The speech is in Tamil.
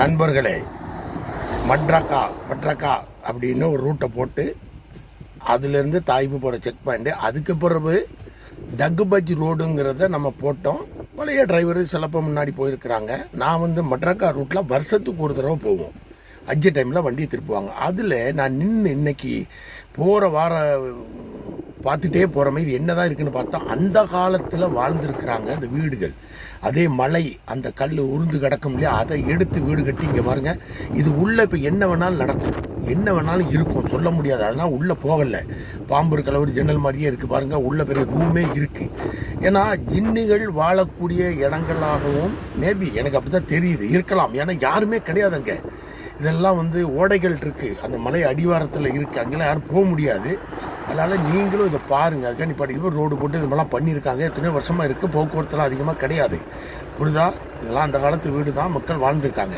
நண்பர்களே மட்ராக்கா மட்ராக்கா அப்படின்னு ஒரு ரூட்டை போட்டு அதுலேருந்து தாய்ப்பு போகிற செக் பாயிண்ட்டு அதுக்கு பிறகு தக்குபஜ் ரோடுங்கிறத நம்ம போட்டோம். பழைய டிரைவரு சிலப்போ முன்னாடி போயிருக்கிறாங்க. நான் வந்து மட்ராக்கா ரூட்டில் வருஷத்துக்கு ஒரு தடவை போவோம். அஞ்சு டைமில் வண்டியை திருப்புவாங்க. அதில் நான் நின்று இன்னைக்கு போகிற வார பார்த்துட்டே போகிறோமே இது என்னதான் இருக்குன்னு பார்த்தா அந்த காலத்தில் வாழ்ந்துருக்கிறாங்க அந்த வீடுகள். அதே மலை அந்த கல் உருந்து கிடக்கும் இல்லையா? அதை எடுத்து வீடு கட்டி இங்கே பாருங்கள் இது உள்ளே இப்போ என்ன வேணாலும் நடக்கும். என்ன வேணாலும் இருக்கும். சொல்ல முடியாது. அதனால் உள்ளே போகலை. பாம்பு இருக்கல ஒரு ஜன்னல் மாதிரியே இருக்குது பாருங்கள் உள்ள பெரிய ரூமே இருக்குது ஏன்னா ஜின்னுகள் வாழக்கூடிய இடங்களாகவும் மேபி எனக்கு அப்படி தான் தெரியுது. இருக்கலாம். ஏன்னா யாருமே கிடையாது அங்கே இதெல்லாம் வந்து ஓடைகள் இருக்குது அந்த மலை அடிவாரத்தில் இருக்குது அங்கெல்லாம் யாரும் போக முடியாது. அதனால் நீங்களும் இதை பாருங்கள் அதுக்காக நீ ரோடு போட்டு இது மாதிரிலாம் பண்ணியிருக்காங்க. எத்தனையோ வருஷமாக இருக்குது போக்குவரத்துலாம் அதிகமாக கிடையாது. புரிதா? இதெல்லாம் அந்த காலத்து வீடு தான் மக்கள் வாழ்ந்திருக்காங்க.